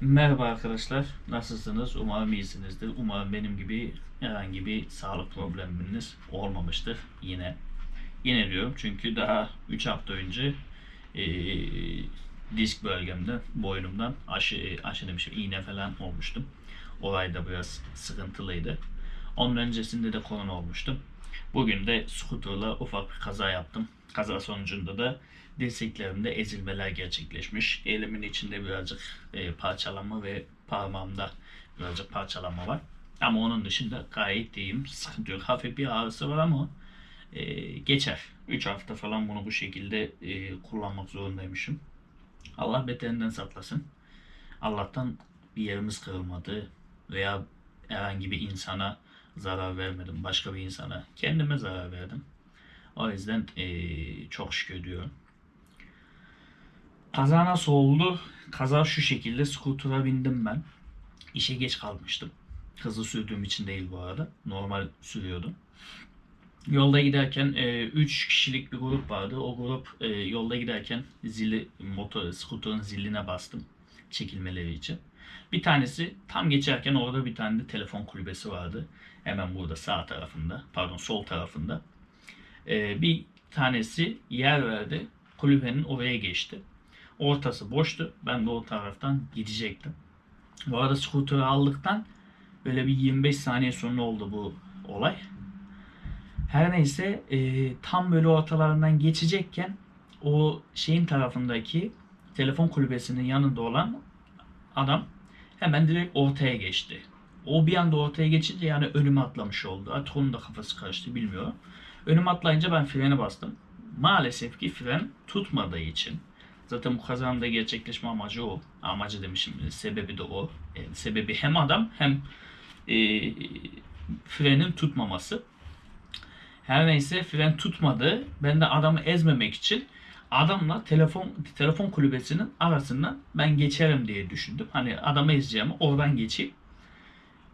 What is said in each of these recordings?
Merhaba arkadaşlar, nasılsınız? Umarım iyisinizdir. Umarım benim gibi herhangi bir sağlık probleminiz olmamıştır yine. Yine diyorum çünkü daha 3 hafta önce eee, disk bölgemde, boynumdan aşı, aşı demişim, iğne falan olmuştum. Olay da biraz sıkıntılıydı. Onun öncesinde de korona olmuştum. Bugün de skuterla ufak bir kaza yaptım. Kaza sonucunda da dirseklerimde ezilmeler gerçekleşmiş. Elimin içinde birazcık e, parçalanma ve parmağımda birazcık parçalanma var. Ama onun dışında gayet iyiyim. Sıkıntı yok. Hafif bir ağrısı var ama e, geçer. 3 hafta falan bunu bu şekilde e, kullanmak zorundaymışım. Allah beterinden saklasın. Allah'tan bir yerimiz kırılmadı veya herhangi bir insana zarar vermedim. Başka bir insana. Kendime zarar verdim. O yüzden eee, çok şükür diyorum. Kaza nasıl oldu? Kaza şu şekilde. Scooter'a bindim ben. İşe geç kalmıştım. Hızlı sürdüğüm için değil bu arada. Normal sürüyordum. Yolda giderken 3 kişilik bir grup vardı. O grup e, yolda giderken zili motor scooter'ın ziline bastım çekilmeleri için. Bir tanesi tam geçerken orada bir tane de telefon kulübesi vardı. Hemen burada sağ tarafında, pardon sol tarafında. E, bir tanesi yer verdi. Kulübenin oraya geçti. Ortası boştu. Ben de o taraftan gidecektim. Bu arada scooter'ı aldıktan böyle bir 25 saniye sonra oldu bu olay. Her neyse e, tam böyle ortalarından geçecekken o şeyin tarafındaki telefon kulübesinin yanında olan adam hemen direkt ortaya geçti. O bir anda ortaya geçince yani önüme atlamış oldu. Artık onun da kafası karıştı bilmiyorum. Önüme atlayınca ben frene bastım. Maalesef ki fren tutmadığı için zaten bu kazanın da gerçekleşme amacı o. Amacı demişim sebebi de o. Yani sebebi hem adam hem e, frenin tutmaması. Her neyse fren tutmadı. Ben de adamı ezmemek için adamla telefon telefon kulübesinin arasından ben geçerim diye düşündüm. Hani adamı ezeceğimi oradan geçeyim.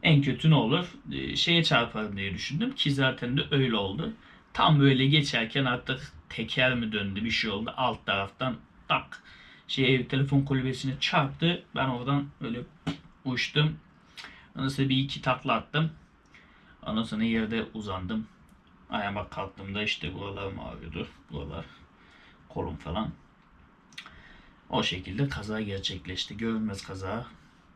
En kötü ne olur? Ee, Şeye çarparım diye düşündüm ki zaten de öyle oldu. Tam böyle geçerken artık teker mi döndü bir şey oldu. Alt taraftan tak şey telefon kulübesine çarptı. Ben oradan öyle uçtum. Ondan sonra bir iki takla attım. Ondan sonra yerde uzandım. Ayağıma kalktığımda işte buralarım ağrıyordu. Buralar, kolum falan. O şekilde kaza gerçekleşti. Görünmez kaza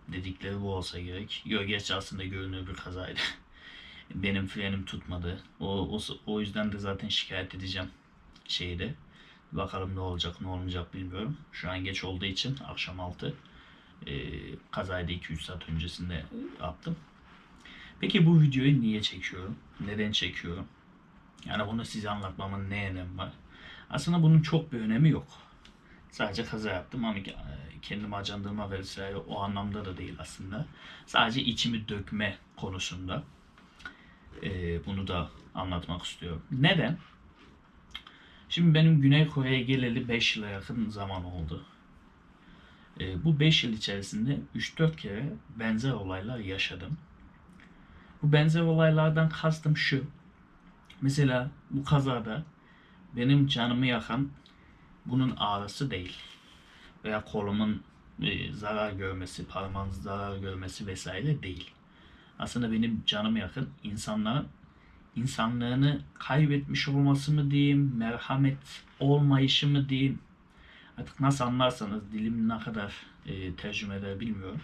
dedikleri bu olsa gerek. Yok gerçi aslında görünür bir kazaydı. Benim frenim tutmadı. O, o, o yüzden de zaten şikayet edeceğim şeyde. Bakalım ne olacak ne olmayacak bilmiyorum. Şu an geç olduğu için akşam 6 e, kazayı da 2-3 saat öncesinde yaptım. Peki bu videoyu niye çekiyorum? Neden çekiyorum? Yani bunu size anlatmamın ne önemi var? Aslında bunun çok bir önemi yok. Sadece kaza yaptım ama e, kendimi acandırma vesaire o anlamda da değil aslında. Sadece içimi dökme konusunda e, bunu da anlatmak istiyorum. Neden? Şimdi benim Güney Kore'ye geleli 5 yıla yakın zaman oldu. E, bu 5 yıl içerisinde 3-4 kere benzer olaylar yaşadım. Bu benzer olaylardan kastım şu. Mesela bu kazada benim canımı yakan bunun ağrısı değil. Veya kolumun e, zarar görmesi, parmağın zarar görmesi vesaire değil. Aslında benim canımı yakın insanların insanlığını kaybetmiş olması mı diyeyim, merhamet olmayışı mı diyeyim. Artık nasıl anlarsanız dilim ne kadar e, tercüme eder bilmiyorum.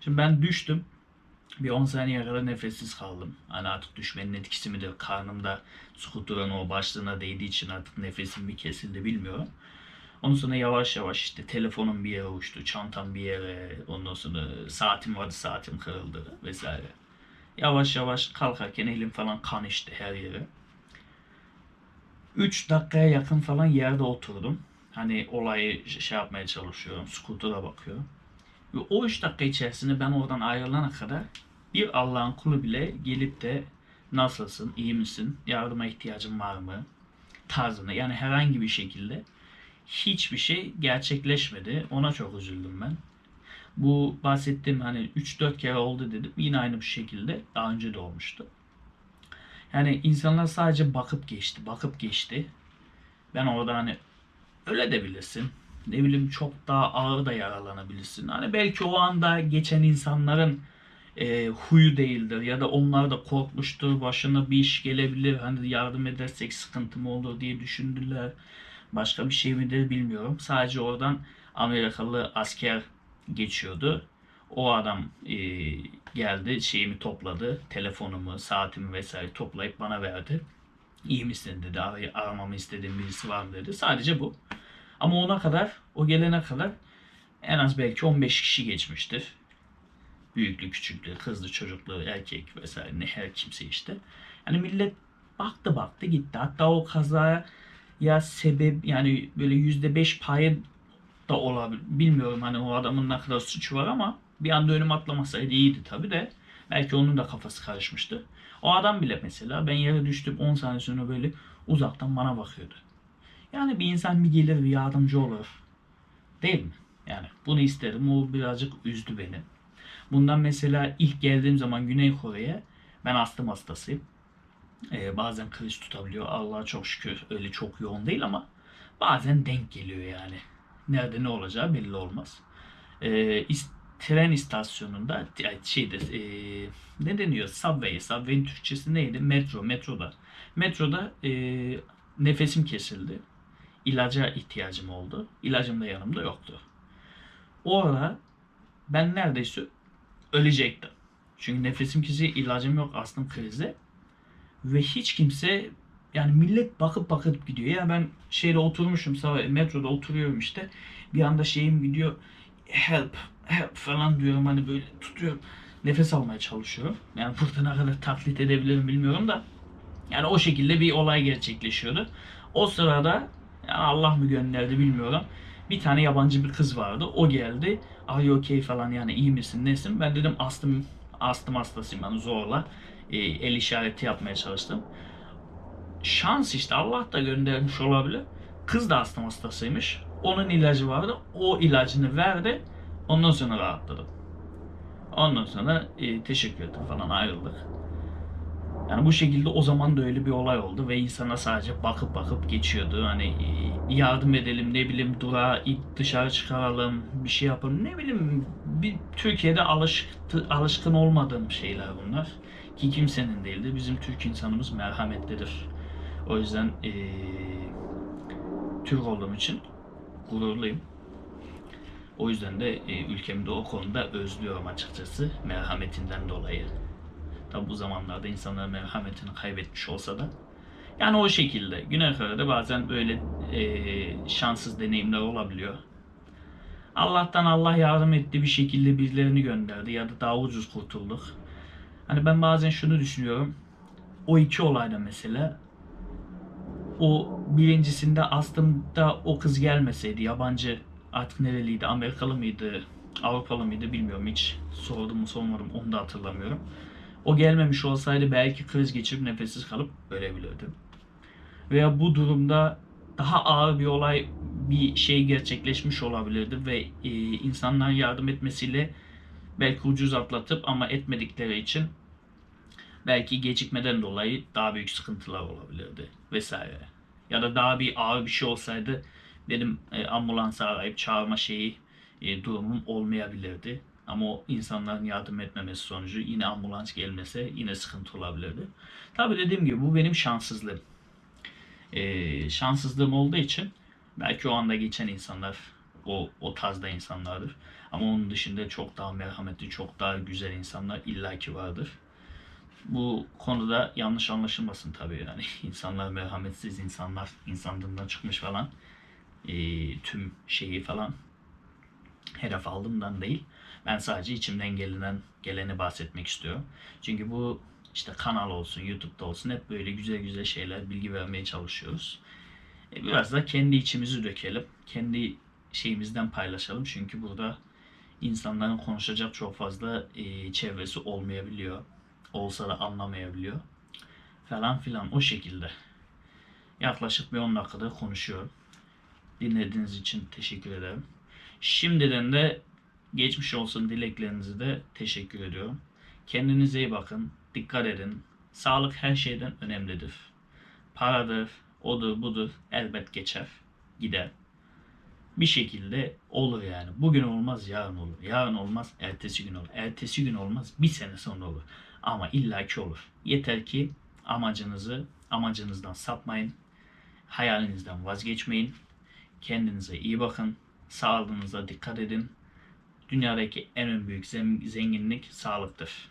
Şimdi ben düştüm. Bir 10 saniye kadar nefessiz kaldım. Hani artık düşmenin etkisi midir? Karnımda skuturun o başlığına değdiği için artık nefesim bir kesildi bilmiyorum. Ondan sonra yavaş yavaş işte telefonum bir yere uçtu, çantam bir yere, ondan sonra saatim vardı saatim kırıldı vesaire. Yavaş yavaş kalkarken elim falan kan içti her yere. 3 dakikaya yakın falan yerde oturdum. Hani olayı şey yapmaya çalışıyorum, skutura bakıyorum. Ve o 3 dakika içerisinde ben oradan ayrılana kadar bir Allah'ın kulu bile gelip de nasılsın, iyi misin, yardıma ihtiyacın var mı tarzında yani herhangi bir şekilde hiçbir şey gerçekleşmedi. Ona çok üzüldüm ben. Bu bahsettiğim hani 3-4 kere oldu dedim. Yine aynı bir şekilde daha önce de olmuştu. Yani insanlar sadece bakıp geçti, bakıp geçti. Ben orada hani öyle de bilirsin. Ne bileyim çok daha ağır da yaralanabilirsin. Hani belki o anda geçen insanların e, huyu değildir ya da onlar da korkmuştur başına bir iş gelebilir hani yardım edersek sıkıntı mı olur diye düşündüler. Başka bir şey midir bilmiyorum. Sadece oradan Amerikalı asker geçiyordu. O adam e, geldi şeyimi topladı telefonumu saatimi vesaire toplayıp bana verdi. İyi misin dedi Ar- aramamı istediğim birisi var mı? dedi. Sadece bu ama ona kadar o gelene kadar en az belki 15 kişi geçmiştir büyüklü, küçüklü, kızlı, çocuklu, erkek vesaire ne her kimse işte. Yani millet baktı baktı gitti. Hatta o kazaya ya sebep yani böyle yüzde beş payı da olabilir. Bilmiyorum hani o adamın ne kadar suçu var ama bir anda önüme atlamasaydı iyiydi tabi de. Belki onun da kafası karışmıştı. O adam bile mesela ben yere düştüm 10 saniye sonra böyle uzaktan bana bakıyordu. Yani bir insan bir gelir bir yardımcı olur. Değil mi? Yani bunu isterim. O birazcık üzdü beni. Bundan mesela ilk geldiğim zaman Güney Kore'ye ben astım hastasıyım. Ee, bazen kriz tutabiliyor. Allah'a çok şükür öyle çok yoğun değil ama bazen denk geliyor yani. Nerede ne olacağı belli olmaz. Ee, is- tren istasyonunda şeyde e, ne deniyor? Subway. Subway'in Türkçesi neydi? Metro. Metroda. Metroda e, nefesim kesildi. İlaca ihtiyacım oldu. İlacım da yanımda yoktu. Orada ben neredeyse ölecektim. Çünkü nefesim kesildi, ilacım yok, astım krizi. Ve hiç kimse yani millet bakıp bakıp gidiyor. Ya ben şeyde oturmuşum metroda oturuyorum işte. Bir anda şeyim gidiyor. Help, help falan diyorum hani böyle tutuyorum. Nefes almaya çalışıyorum. Yani burada ne kadar taklit edebilirim bilmiyorum da. Yani o şekilde bir olay gerçekleşiyordu. O sırada yani Allah mı gönderdi bilmiyorum. Bir tane yabancı bir kız vardı. O geldi. Are you okay falan yani iyi misin nesin? Ben dedim astım astım hastasıyım yani zorla. e, el işareti yapmaya çalıştım. Şans işte Allah da göndermiş olabilir. Kız da astım hastasıymış. Onun ilacı vardı. O ilacını verdi. Ondan sonra rahatladım. Ondan sonra e, teşekkür ettim falan ayrıldık. Yani bu şekilde o zaman da öyle bir olay oldu ve insana sadece bakıp bakıp geçiyordu. Hani yardım edelim ne bileyim durağa ip dışarı çıkaralım bir şey yapalım ne bileyim bir Türkiye'de alıştı, alışkın olmadığım şeyler bunlar. Ki kimsenin değildi. Bizim Türk insanımız merhametlidir. O yüzden e, Türk olduğum için gururluyum. O yüzden de e, ülkemi de o konuda özlüyorum açıkçası merhametinden dolayı. Tabi bu zamanlarda insanların merhametini kaybetmiş olsa da. Yani o şekilde. Güney Kore'de bazen böyle e, şanssız deneyimler olabiliyor. Allah'tan Allah yardım etti bir şekilde birilerini gönderdi ya da daha ucuz kurtulduk. Hani ben bazen şunu düşünüyorum. O iki olayda mesela o birincisinde aslında o kız gelmeseydi yabancı artık nereliydi Amerikalı mıydı Avrupalı mıydı bilmiyorum hiç sordum mu sormadım onu da hatırlamıyorum. O gelmemiş olsaydı belki kriz geçirip nefessiz kalıp ölebilirdim. Veya bu durumda daha ağır bir olay bir şey gerçekleşmiş olabilirdi ve e, insanların yardım etmesiyle belki ucuz atlatıp ama etmedikleri için belki gecikmeden dolayı daha büyük sıkıntılar olabilirdi vesaire. Ya da daha bir ağır bir şey olsaydı benim e, ambulansı arayıp çağırma şeyi e, durumum olmayabilirdi. Ama o insanların yardım etmemesi sonucu yine ambulans gelmese yine sıkıntı olabilirdi. Tabi dediğim gibi bu benim şanssızlığım. E, şanssızlığım olduğu için belki o anda geçen insanlar o, o tarzda insanlardır. Ama onun dışında çok daha merhametli, çok daha güzel insanlar illaki vardır. Bu konuda yanlış anlaşılmasın tabii yani insanlar merhametsiz insanlar insanlığından çıkmış falan e, tüm şeyi falan hedef aldığımdan değil. Ben sadece içimden gelenen geleni bahsetmek istiyorum. Çünkü bu işte kanal olsun, YouTube'da olsun hep böyle güzel güzel şeyler, bilgi vermeye çalışıyoruz. E, biraz da kendi içimizi dökelim. Kendi şeyimizden paylaşalım. Çünkü burada insanların konuşacak çok fazla e, çevresi olmayabiliyor. Olsa da anlamayabiliyor. Falan filan o şekilde. Yaklaşık bir 10 dakikadır konuşuyorum. Dinlediğiniz için teşekkür ederim. Şimdiden de geçmiş olsun dileklerinizi de teşekkür ediyorum. Kendinize iyi bakın. Dikkat edin. Sağlık her şeyden önemlidir. Paradır, odur budur elbet geçer, gider. bir şekilde olur yani. Bugün olmaz yarın olur. Yarın olmaz ertesi gün olur. Ertesi gün olmaz bir sene sonra olur. Ama illaki olur. Yeter ki amacınızı amacınızdan sapmayın. Hayalinizden vazgeçmeyin. Kendinize iyi bakın. Sağlığınıza dikkat edin. Dünyadaki en büyük zenginlik sağlıktır.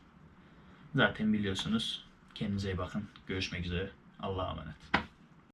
Zaten biliyorsunuz. Kendinize iyi bakın. Görüşmek üzere. Allah'a emanet.